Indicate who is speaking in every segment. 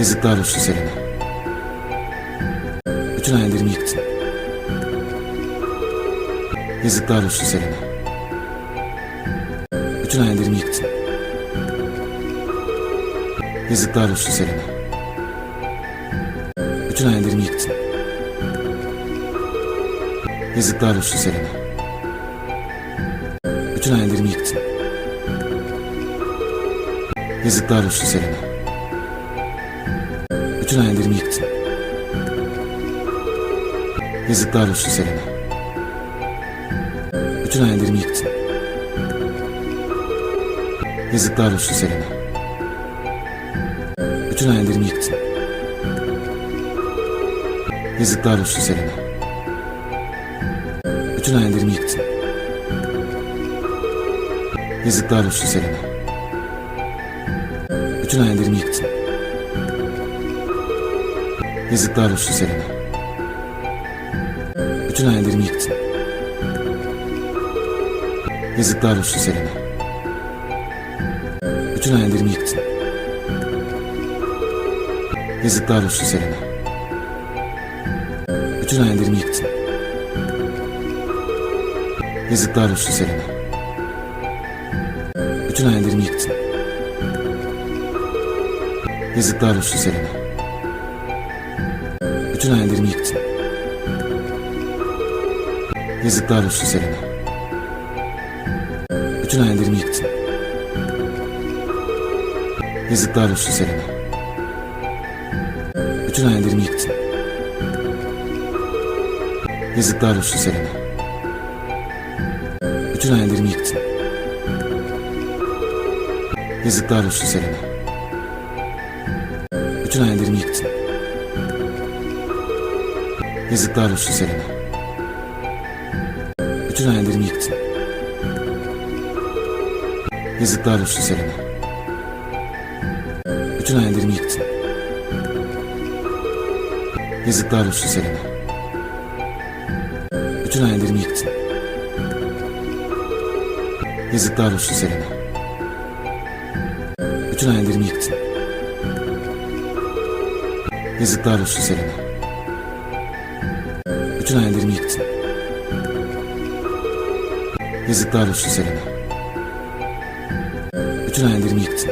Speaker 1: Yazıklar olsun Selena. Bütün hayallerimi yıktın. Yazıklar olsun Selena. Bütün hayallerimi yıktın. Yazıklar olsun Selena. Bütün hayallerimi yıktın. Yazıklar olsun Selena. Bütün hayallerimi yıktın. Yazıklar olsun Selena. Bütün hayallerimi yıktın. Yazıklar olsun Selena. Bütün hayallerimi yıktın. Yazıklar olsun Selena. Bütün hayallerimi yıktın. Yazıklar olsun Selena. Bütün hayallerimi yıktın. Yazıklar olsun Selena. Bütün hayallerimi yıktın. Yazıklar olsun Selena. Bütün hayallerimi yıktın. Yazıklar olsun Selena. Bütün hayallerimi yıktın. Yazıklar olsun Selena. Bütün hayallerimi yıktın. Yazıklar olsun Selena. Bütün hayallerimi yıktın. Yazıklar olsun Selena. Bütün hayallerimi yıktın. Yazıklar olsun Selena. Bütün hayallerimi yıktın. Yazıklar olsun Selena. Bütün hayallerimi yıktın. Yazıklar olsun Selena. Bütün hayallerimi yıktın. Yazıklar olsun Selena. Bütün hayallerimi yıktın. Yazıklar olsun Selena. Bütün hayallerimi yıktın. Yazıklar olsun Selena. Bütün hayallerimi yıktın. Yazıklar olsun Selena. Bütün hayallerimi yıktın. Yazıklar olsun Selena. Bütün hayallerimi yıktın. Yazıklar olsun Selena. Bütün hayallerimi yıktın. Yazıklar olsun Selena. Bütün hayallerimi yıktın.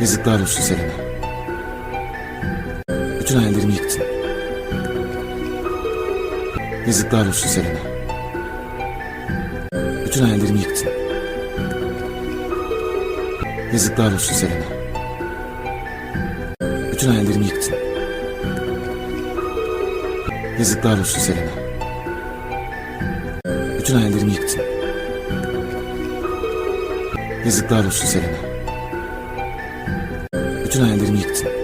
Speaker 1: Yazıklar olsun Selena. Bütün hayallerimi yıktın. Yazıklar olsun Selena. Bütün hayallerimi yıktın. Yazıklar olsun Selena. Bütün hayallerimi yıktın. Yazıklar olsun Selena. Bütün hayallerimi yıktın. Yazıklar olsun Selena. Bütün hayallerimi yıktın.